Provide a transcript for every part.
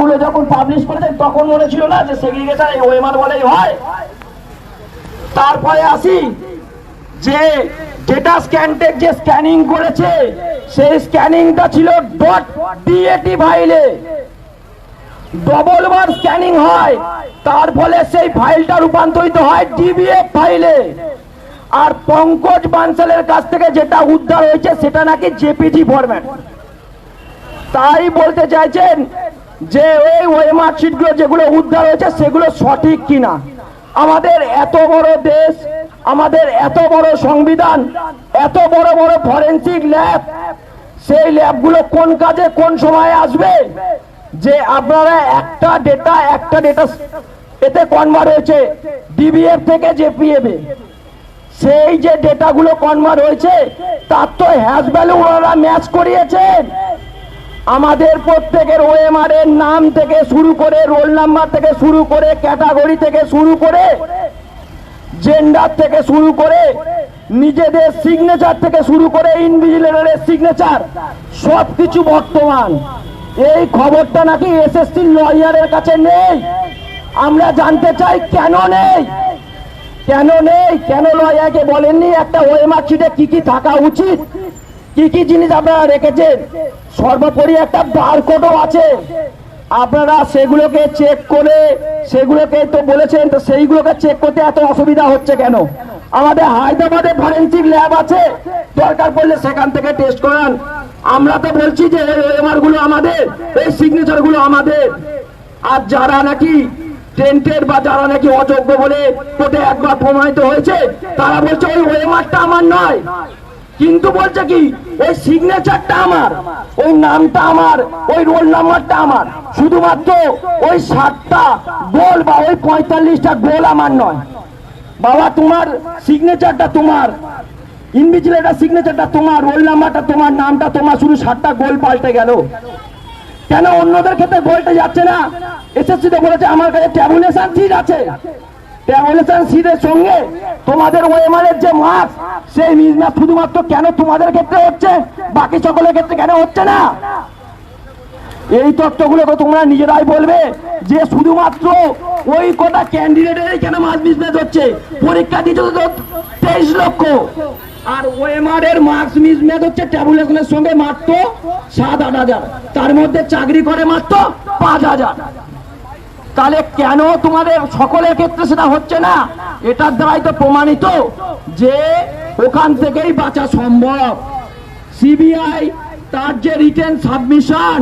গুলো যখন পাবলিশ করেছেন তখন মনে ছিল না যে সেগ্রিগেশন এই ওএমআর বলেই হয়। তারপরে আসি, যে ডেটা স্ক্যানটেক যে স্ক্যানিং করেছে, সেই স্ক্যানিংটা ছিল ডট ডিএটি ফাইলে ডবল বার স্ক্যানিং হয়, তার ফলে সেই ফাইলটা রূপান্তরিত হয় ডিবিএফ ফাইলে আর পঙ্কজ বানসালের কাছ থেকে যেটা উদ্ধার হয়েছে, সেটা নাকি জেপিজি ফরম্যাট তাই বলতে চাইছেন যে ওই ওয়েমার শিটগুলো যেগুলো উদ্ধার হয়েছে, সেগুলো সঠিক কিনা? আমাদের এত বড় দেশ, আমাদের এত বড় সংবিধান, এত বড় বড় ফরেন্সিক ল্যাব, সেই ল্যাবগুলো কোন কাজে, কোন সময়ে আসবে? যে আপনারা একটা ডেটা একটা ডেটা এতে কনভার্ট হয়েছে ডিবিএফ থেকে জেপিএফ এ সেই যে ডেটাগুলো কনভার্ট হয়েছে, তার তো হ্যাশ ভ্যালু ওনারা ম্যাচ করিয়েছেন। আমাদের প্রত্যেকের ওএমআর এর নাম থেকে শুরু করে রোল নাম্বার থেকে শুরু করে ক্যাটাগরি থেকে শুরু করে জেন্ডার থেকে শুরু করে নিজেদের সিগনেচার থেকে শুরু করে ইনভিজিলেটরের সিগনেচার সব কিছু বর্তমান। এই খবরটা নাকি এসএসসি লয়ারের কাছে নেই? আমরা জানতে চাই কেন নেই? কেন নেই? কেন লয়ারকে বলেননি? একটা ওএমআর শিটে কি কি থাকা উচিত? কি কি জিনিস আপনারা রেখেছেন? সর্বোপরি একটা বারকোডও আছে। আপনারা সেগুলোকে চেক করে, সেগুলোকে তো বলেছেন, তো সেইগুলোকে চেক করতে এত অসুবিধা হচ্ছে কেন? আমাদের হায়দ্রাবাদে ফরেন্সিক ল্যাব আছে। দরকার পড়লে সেখান থেকে টেস্ট করান। আমরা তো বলছি যে ওএমআরগুলো আমাদের, এই সিগনেচারগুলো আমাদের। আর যারা নাকি টেন্টের বা যারা নাকি অযোগ্য বলে কোর্টে একবার প্রমাণিত হয়েছে, তারা বলছে ওই ওয়েমারটা আমার নয়। কিন্তু বলছে কি ওই সিগনেচারটা আমার ওই নামটা আমার, ওই রোল নাম্বারটা আমার। শুধুমাত্র ওই ষাটটা গোল বা ওই পঁয়তাল্লিশটা গোল আমার নয়। বাবা, তোমার সিগনেচারটা তোমার। ইনভিজিলেটার সিগনেচারটা তোমার রোল নাম্বারটা তোমার, নামটা তোমার, শুধু ষাটটা গোল পাল্টে গেল। কেন অন্যদের ক্ষেত্রে গোলটা যাচ্ছে না? এসএসসিতে বলেছে, আমার কাছে ট্যাবুলেশন সিট আছে। ট্যাবুলেশন সিটের সঙ্গে তোমাদের ওএমআর এর যে মার্কস সেই মিসম্যাচ শুধুমাত্র কেন তোমাদের ক্ষেত্রে হচ্ছে? বাকি সকলের ক্ষেত্রে কেন হচ্ছে না? এই তথ্যগুলো তো তোমরা নিজেরাই বলবে যে শুধুমাত্র ওই কটা ক্যান্ডিডেটের কেন মাস মিসম্যাচ হচ্ছে? পরীক্ষা দিতে তো তেইশ লক্ষ। আর ওএমআর এর মার্কস মিসম্যাচ হচ্ছে ট্যাবুলেশনের সঙ্গে মাত্র সাত আট হাজার। তার মধ্যে চাকরি করে মাত্র পাঁচ হাজার। তাহলে কেন তোমাদের সকলের ক্ষেত্রে সেটা হচ্ছে না? এটার দ্বারাই তো প্রমাণিত যে ওখান থেকেই বাঁচা সম্ভব। সিবিআই তার যে রিটেন সাবমিশন,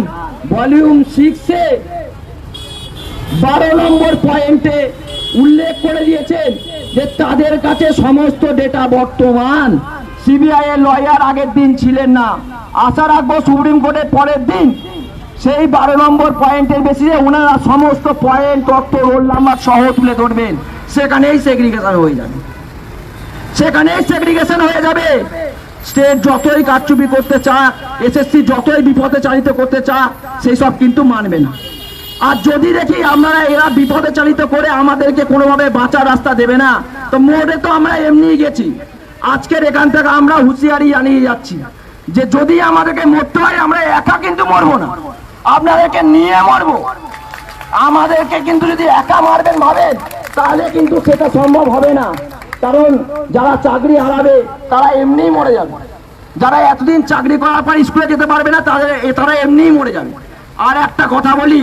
ভলিউম সিক্সে বারো নম্বর পয়েন্টে উল্লেখ করে দিয়েছেন যে তাদের কাছে সমস্ত ডেটা বর্তমান। সিবিআই এর লয়ার আগের দিন ছিলেন না। আশা রাখব সুপ্রিম কোর্টের পরের দিন সেই বারো নম্বর পয়েন্টের বেসিসে ওনারা সমস্ত পয়েন্ট তথ্য রোল নাম্বার সহ তুলে ধরবেন। সেখানেই সেগ্রিগেশন হয়ে যাবে। সেখানেই সেগ্রিগেশন হয়ে যাবে। স্টেট যতই কারচুপি করতে চাক এসএসসি যতই বিপদে চালিত করতে চাক, সেই সব কিন্তু মানবে না। আর যদি দেখি আপনারা এরা বিপদে চালিত করে আমাদেরকে কোনোভাবে বাঁচার রাস্তা দেবে না, তো মোড়ে তো আমরা এমনিই গেছি। আজকের এখান থেকে আমরা হুঁশিয়ারি জানিয়ে যাচ্ছি যে যদি আমাদেরকে মরতে হয়, আমরা একা কিন্তু মরবো না। আপনাদেরকে নিয়ে মরবো। আমাদেরকে কিন্তু যদি একা মারবেন ভাবেন, তাহলে কিন্তু সেটা সম্ভব হবে না। কারণ যারা চাকরি হারাবে, তারা এমনিই মরে যাবে। যারা এতদিন চাকরি করার পর স্কুলে যেতে পারবে না, তাদের তারা এমনিই মরে যাবে। আর একটা কথা বলি,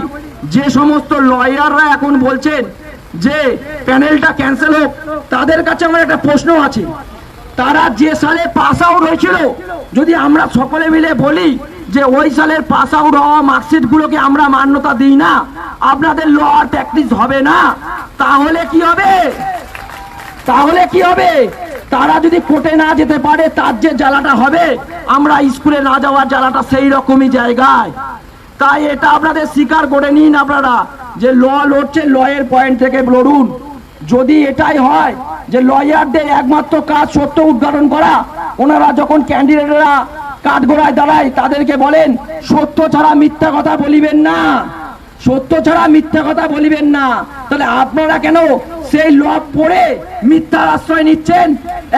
যে সমস্ত লয়াররা এখন বলছেন যে প্যানেলটা ক্যান্সেল হোক, তাদের কাছে আমার একটা প্রশ্ন আছে। তারা যে সালে পাস আউট হয়েছিল, যদি আমরা সকলে মিলে বলি যে ওই সালের পাস আউট হওয়া মার্কশিট গুলোকে আমরা মান্যতা দিই না, আপনাদের ল প্র্যাকটিস হবে না। তাহলে কি হবে? তাহলে কি হবে? তারা যদি কোর্টে না যেতে পারে, তার যে জ্বালাটা হবে, আমরা স্কুলে না যাওয়ার জ্বালাটা সেই রকমই জায়গায়। তাই এটা আপনাদের স্বীকার করে নিন আপনারা যে ল লড়ছে লয়ের পয়েন্ট থেকে লড়ুন। যদি এটাই হয় যে লয়ারদের একমাত্র কাজ সত্য উদ্ঘাটন করা, ওনারা যখন ক্যান্ডিডেটরা কাঠগোড়ায় দাঁড়ায় তাদেরকে বলেন, সত্য ছাড়া মিথ্যা কথা বলিবেন না। সত্য ছাড়া মিথ্যা কথা বলিবেন না। তাহলে আপনারা কেন সেই ল পড়ে মিথ্যার আশ্রয় নিচ্ছেন?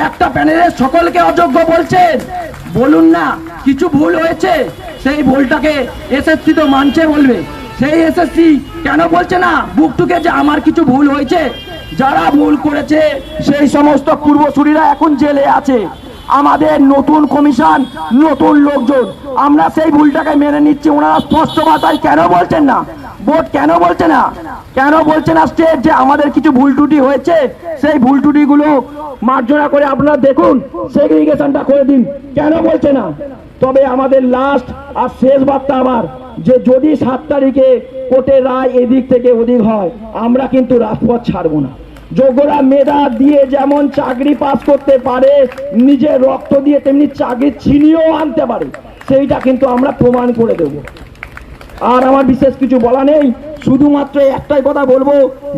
একটা প্যানেলের সকলকে অযোগ্য বলছেন। বলুন না, কিছু ভুল হয়েছে? সেই ভুলটাকে এসএসসি তো মানছে বলবে। সেই এসএসসি কেন বলছে না? বুকটুকে যে আমার কিছু ভুল হয়েছে? যারা ভুল করেছে, সেই সমস্ত পূর্বসূরীরা এখন জেলে আছে। আমাদের নতুন কমিশন, নতুন লোকজন। আমরা সেই ভুলটাকে মেনে নিচ্ছি। ওনারা স্পষ্ট ভাষায় কেন বলছেন না? বোর্ড কেন বলছে না? কেন বলছে না স্টেট যে আমাদের কিছু ভুল ত্রুটি হয়েছে? সেই ভুল ত্রুটিগুলো মার্জনা করে আপনারা দেখুন, সেগ্রিগেশনটা করে দিন। কেন বলছে না? তবে আমাদের লাস্ট আর শেষ বার্তা আবার, যে যদি সাত তারিখে কোর্টের রায় এদিক থেকে ওদিক হয়, আমরা কিন্তু রাজপথ ছাড়বো না। যোগ্যরা মেধা দিয়ে যেমন চাকরি পাস করতে পারে, নিজের রক্ত দিয়ে তেমনি চাকরি ছিনিয়েও আনতে পারে। সেইটা কিন্তু আমরা প্রমাণ করে দেব। আর আমার বিশেষ কিছু বলা নেই। শুধুমাত্র একটাই কথা বলব,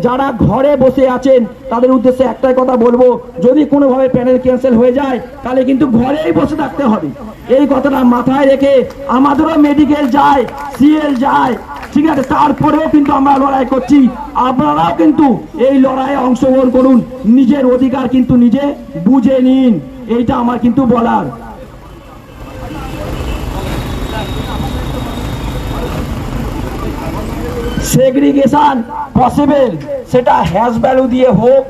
যারা ঘরে বসে আছেন, তাদের উদ্দেশ্যে একটাই কথা বলব, যদি কোনোভাবে প্যানেল ক্যান্সেল হয়ে যায়, তাহলে কিন্তু ঘরেই বসে থাকতে হবে। এই কথাটা মাথায় রেখে আমাদেরও মেডিকেল যায় সিএল যায়, ঠিক আছে? তারপরেও কিন্তু আমরা লড়াই করছি। আপনারাও কিন্তু এই লড়াইয়ে অংশগ্রহণ করুন। নিজের অধিকার কিন্তু নিজে বুঝে নিন। এইটা আমার কিন্তু বলার। সেগ্রিগেশন পসিবল, সেটা হ্যাশ ভ্যালু দিয়ে হোক,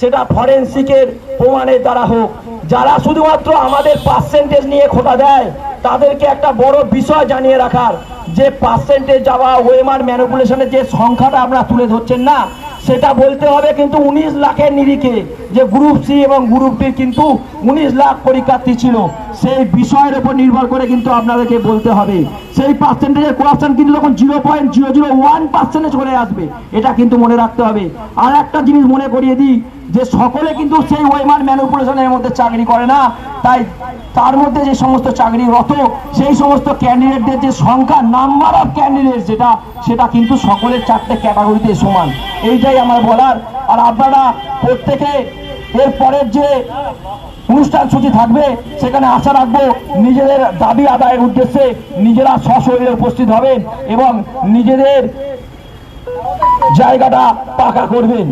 সেটা ফরেন্সিকের প্রমাণের দ্বারা হোক। যারা শুধুমাত্র আমাদের পার্সেন্টেজ নিয়ে খোটা দেয়, তাদেরকে একটা বড় বিষয় জানিয়ে রাখার, যে পার্সেন্টেজ যাওয়া ওয়েমার ম্যানুপুলেশনের যে সংখ্যাটা আপনারা তুলে ধরছেন না সেটা বলতে হবে কিন্তু উনিশ লাখের নিরিখে যে গ্রুপ সি এবং গ্রুপ ডি কিন্তু উনিশ লাখ পরীক্ষার্থী ছিল, সেই বিষয়ের উপর নির্ভর করে কিন্তু আপনাদেরকে বলতে হবে। সেই পার্সেন্টেজের কোয়াশন কিন্তু তখন zero point zero zero one পার্সেন্টে চলে আসবে, এটা কিন্তু মনে রাখতে হবে। আর একটা জিনিস মনে করিয়ে দিই যে সকলে কিন্তু সেই ওয়েমার ম্যানুপুলেশনের মধ্যে চাকরি করে না, তাই তার মধ্যে যে সমস্ত চাকরিরত সেই সমস্ত ক্যান্ডিডেটদের যে সংখ্যা, নাম্বার অফ ক্যান্ডিডেট যেটা, সেটা কিন্তু সকলের চারটে ক্যাটাগরিতে সমান। এইটাই আমার বলার। আর আপনারা প্রত্যেকে এর পরের যে অনুষ্ঠান সূচি থাকবে, সেখানে আশা রাখব নিজেদের দাবি আদায়ের উদ্দেশ্যে নিজেরা সশরীরে উপস্থিত হবেন এবং নিজেদের জায়গাটা পাকা করবেন।